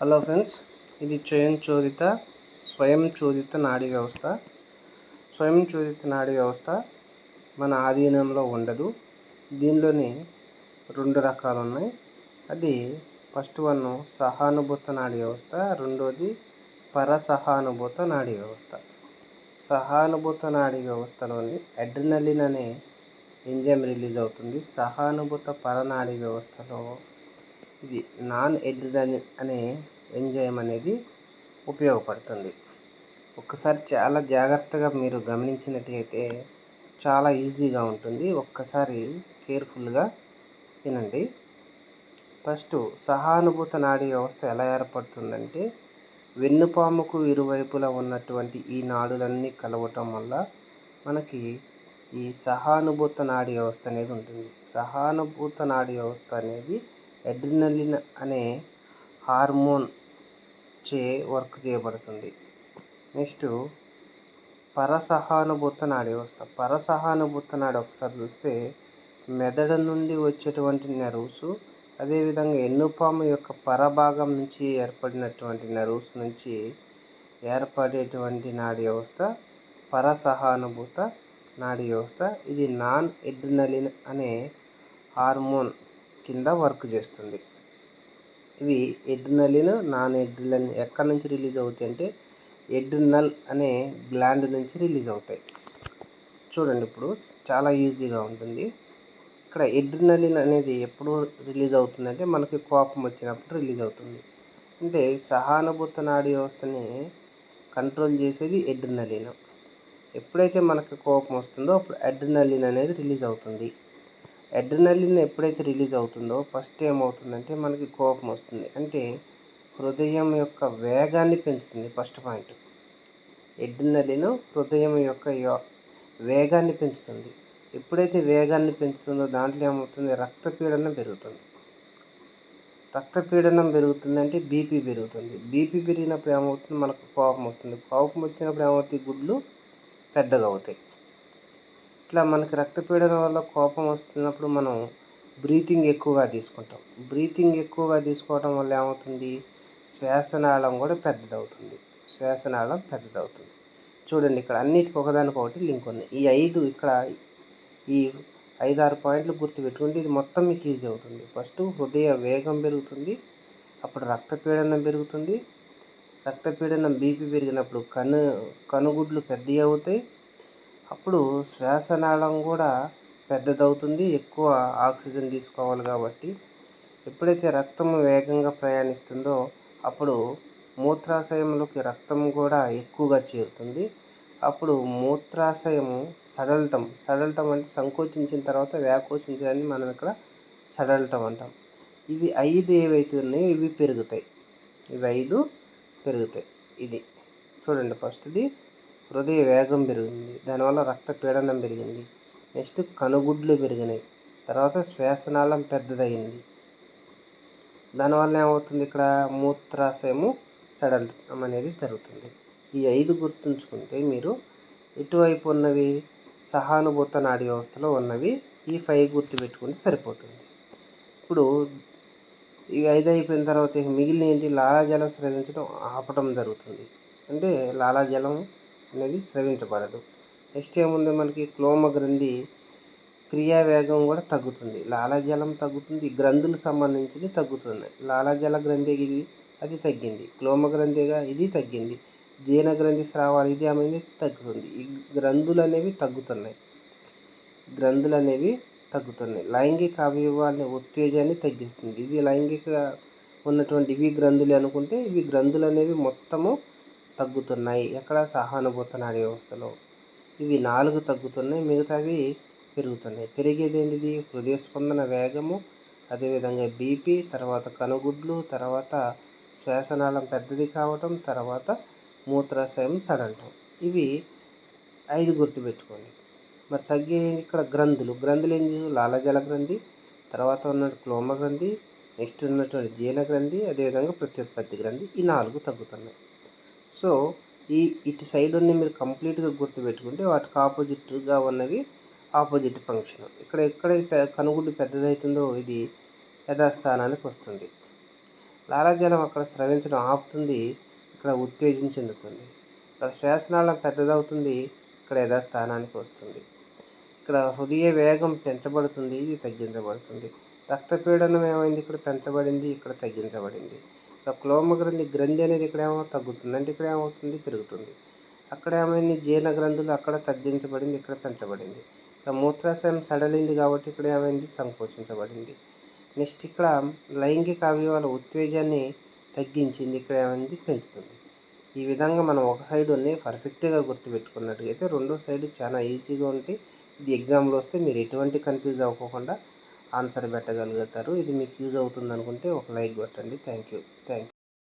Hello friends ఇది స్వయం చోదిత స్వయం చోదిత నాడీ వ్యవస్థ. స్వయం చోదిత నాడీ వ్యవస్థ మన ఆధీనంలో ఉండదు. దీనిలోని రెండు రకాలు ఉన్నాయి. అది ఫస్ట్ వన్ సహానుభూత నాడీ వ్యవస్థ రెండోది పరసహానుభూత నాడీ వ్యవస్థ. సహానుభూత నాడీ వ్యవస్థలోని అడ్రినలిన్ అనే ఎంజైమ్ రిలీజ్ అవుతుంది. సహానుభూత పరనాడీ వ్యవస్థలో ఇది నాన్ ఎడ్రినలిన్ అనే ఎంజైమ్ అనేది ఉపయోగపడుతుంది. ఒక్కసారి చాలా జాగ్రత్తగా మీరు గమనించినట్టయితే చాలా ఈజీగా ఉంటుంది. ఒక్కసారి కేర్ఫుల్గా వినండి. ఫస్ట్ సహానుభూత నాడీ వ్యవస్థ ఎలా ఏర్పడుతుందంటే వెన్నుపాముకు ఇరువైపులా ఉన్నటువంటి ఈ నాడులన్నీ కలవటం వల్ల మనకి ఈ సహానుభూత నాడీ వ్యవస్థ అనేది ఉంటుంది. సహానుభూత నాడీ వ్యవస్థ అనేది అడ్రినలిన్ అనే హార్మోన్ చే వర్క్ చేయబడుతుంది. నెక్స్ట్ పరసహానుభూత నాడి వ్యవస్థ. పరసహానుభూత నాడి ఒకసారి చూస్తే మెదడు నుండి వచ్చేటువంటి నెర్వ్స్ అదేవిధంగా ఎన్నుపాము యొక్క పరభాగం నుంచి ఏర్పడినటువంటి నెర్వ్స్ నుంచి ఏర్పడేటువంటి నాడీ వ్యవస్థ పరసహానుభూత నాడీ వ్యవస్థ. ఇది నాన్ ఎడ్రినలిన్ అనే హార్మోన్ కింద వర్క్ చేస్తుంది. ఇవి ఎడ్రినలిన్ నాన్ ఎడ్రినలిన్ ఎక్కడి నుంచి రిలీజ్ అవుతాయి అంటే ఎడ్రినల్ అనే గ్లాండ్ నుంచి రిలీజ్ అవుతాయి. చూడండి ఇప్పుడు చాలా ఈజీగా ఉంటుంది. ఇక్కడ ఎడ్రినలిన్ అనేది ఎప్పుడు రిలీజ్ అవుతుందంటే మనకి కోపం వచ్చినప్పుడు రిలీజ్ అవుతుంది. అంటే సహానుభూత నాడీ వ్యవస్థని కంట్రోల్ చేసేది ఎడ్రినలిన్ ఎప్పుడైతే మనకి కోపం వస్తుందో అప్పుడు అడ్రినలిన్ అనేది రిలీజ్ అవుతుంది. అడ్రినలిన్ ఎప్పుడైతే రిలీజ్ అవుతుందో ఫస్ట్ ఏమవుతుందంటే మనకి కోపం వస్తుంది. అంటే హృదయం యొక్క వేగాన్ని పెంచుతుంది ఫస్ట్ పాయింట్. ఎడ్రినలిన్ హృదయం యొక్క వేగాన్ని పెంచుతుంది. ఎప్పుడైతే వేగాన్ని పెంచుతుందో దాంట్లో ఏమవుతుంది? రక్తపీడనం పెరుగుతుంది. రక్తపీడనం పెరుగుతుందంటే బీపీ పెరుగుతుంది. బీపీ పెరిగినప్పుడు ఏమవుతుంది? మనకు కోపం వస్తుంది. కోపం వచ్చినప్పుడు ఏమవుతాయి? గుడ్లు పెద్దగా అవుతాయి. ఇట్లా మనకి రక్తపీడనం వల్ల కోపం వస్తున్నప్పుడు మనం బ్రీతింగ్ ఎక్కువగా తీసుకుంటాం. బ్రీతింగ్ ఎక్కువగా తీసుకోవడం వల్ల ఏమవుతుంది? శ్వాసనాళం కూడా పెద్దదవుతుంది. శ్వాసనాళం పెద్దదవుతుంది. చూడండి ఇక్కడ అన్నిటికి ఒకదానికొకటి లింక్ ఉంది. ఈ ఐదు ఇక్కడ ఈ ఐదు ఆరు పాయింట్లు గుర్తుపెట్టుకుంటే ఇది మొత్తం మీకు ఈజీ అవుతుంది. ఫస్ట్ హృదయ వేగం పెరుగుతుంది. అప్పుడు రక్తపీడనం పెరుగుతుంది. రక్తపీడనం బీపీ పెరిగినప్పుడు కను కనుగుడ్లు పెద్దవి అవుతాయి అప్పుడు శ్వాసనాళం కూడా పెద్దదవుతుంది ఎక్కువ ఆక్సిజన్ తీసుకోవాలి కాబట్టి. ఎప్పుడైతే రక్తం వేగంగా ప్రయాణిస్తుందో అప్పుడు మూత్రాశయంలోకి రక్తం కూడా ఎక్కువగా చేరుతుంది. అప్పుడు మూత్రాశయము సడలటం సడలటం అంటే సంకోచించిన తర్వాత వ్యాకోచించడాన్ని మనం ఇక్కడ సడలటం అంటాం. ఇవి ఐదు ఏవైతే ఉన్నాయో ఇవి పెరుగుతాయి. ఇవి ఐదు పెరుగుతాయి. ఇది చూడండి ఫస్ట్ది. హృదయ వేగం పెరిగింది. దానివల్ల రక్తపీడనం పెరిగింది. నెక్స్ట్ కనుగుడ్లు పెరిగినాయి. తర్వాత శ్వాసనాళం పెద్దదయింది దానివల్ల ఏమవుతుంది? ఇక్కడ మూత్రాశయము సడలటం అనేది జరుగుతుంది. ఈ ఐదు గుర్తుంచుకుంటే మీరు ఇటువైపు ఉన్నవి సహానుభూత నాడీ వ్యవస్థలో ఉన్నవి ఈ ఫైవ్ గుర్తు పెట్టుకుంటే సరిపోతుంది. ఇప్పుడు ఈ ఐదు అయిపోయిన తర్వాత మిగిలిన ఏంటి? లాలాజలం స్రవించడం ఆపడం జరుగుతుంది. అంటే లాలాజలం అనేది స్రవించబడదు. నెక్స్ట్ ఏముంది మనకి? క్లోమ గ్రంథి క్రియా వేగం కూడా తగ్గుతుంది. లాలాజలం తగ్గుతుంది. గ్రంథులు సంబంధించింది తగ్గుతుంది. లాలాజల గ్రంథి ఇది అది తగ్గింది. క్లోమ గ్రంథిగా ఇది తగ్గింది. జీర్ణ గ్రంథి స్రావాలు ఇది అనేది తగ్గుతుంది. ఈ గ్రంథులు అనేవి తగ్గుతున్నాయి. గ్రంథులు అనేవి తగ్గుతున్నాయి. లైంగిక అవయవాన్ని ఉత్తేజాన్ని తగ్గిస్తుంది. ఇది లైంగిక ఉన్నటువంటి ఇవి గ్రంథులు అనుకుంటే ఇవి గ్రంథులు అనేవి మొత్తము తగ్గుతున్నాయి. ఎక్కడ సహానుభూత నాడీ వ్యవస్థలో. ఇవి నాలుగు తగ్గుతున్నాయి మిగతావి పెరుగుతున్నాయి. పెరిగేది ఏంటిది హృదయ స్పందన వేగము అదేవిధంగా బీపీ తర్వాత కనుగుడ్లు తర్వాత శ్వాసనాళం పెద్దది కావటం తర్వాత మూత్రాశయం సడంటం ఇవి ఐదు గుర్తుపెట్టుకోండి. మరి తగ్గే ఇక్కడ గ్రంథులు. గ్రంథులు ఏం లాలజల గ్రంథి తర్వాత ఉన్న క్లోమ గ్రంథి నెక్స్ట్ ఉన్నటువంటి జీర్ణ గ్రంథి అదేవిధంగా ప్రత్యుత్పత్తి గ్రంథి. ఈ నాలుగు తగ్గుతున్నాయి. సో ఈ ఇటు సైడ్ ఉన్న మీరు కంప్లీట్గా గుర్తుపెట్టుకుంటే వాటికి ఆపోజిట్గా ఉన్నవి ఆపోజిట్ ఫంక్షన్. ఇక్కడ ఎక్కడ కనుగుడ్డు పెద్దదవుతుందో ఇది యథాస్థానానికి వస్తుంది. లాలాజలం అక్కడ స్రవించడం ఆపుతుంది ఇక్కడ ఉత్తేజం చెందుతుంది. ఇక్కడ శ్వాసనాళం పెద్దదవుతుంది ఇక్కడ యథాస్థానానికి వస్తుంది. ఇక్కడ హృదయ వేగం పెంచబడుతుంది ఇది తగ్గించబడుతుంది. రక్తపీడనం ఏమైంది? ఇక్కడ పెంచబడింది ఇక్కడ తగ్గించబడింది. క్లోమ గ్రంథి గ్రంథి అనేది ఇక్కడ ఏమో తగ్గుతుంది. అంటే ఇక్కడ ఏమవుతుంది? పెరుగుతుంది. అక్కడ ఏమైంది? జీర్ణ గ్రంథులు అక్కడ తగ్గించబడింది ఇక్కడ పెంచబడింది. ఇక్కడ మూత్రాశయం సడలింది కాబట్టి ఇక్కడ ఏమైంది? సంకోచించబడింది. నెక్స్ట్ ఇక్కడ లైంగిక అవయవాల ఉత్తేజాన్ని తగ్గించింది. ఇక్కడ ఏమైంది? పెంచుతుంది. ఈ విధంగా మనం ఒక సైడుని పర్ఫెక్ట్గా గుర్తుపెట్టుకున్నట్టుగైతే రెండో సైడ్ చాలా ఈజీగా ఉంటే ఇది ఎగ్జామ్లో వస్తే మీరు ఎటువంటి కన్ఫ్యూజ్ అవ్వకుండా ఆన్సర్ పెట్టగలుగుతారు. ఇది మీకు యూజ్ అవుతుంది అనుకుంటే ఒక లైక్ కొట్టండి. Thank you thank you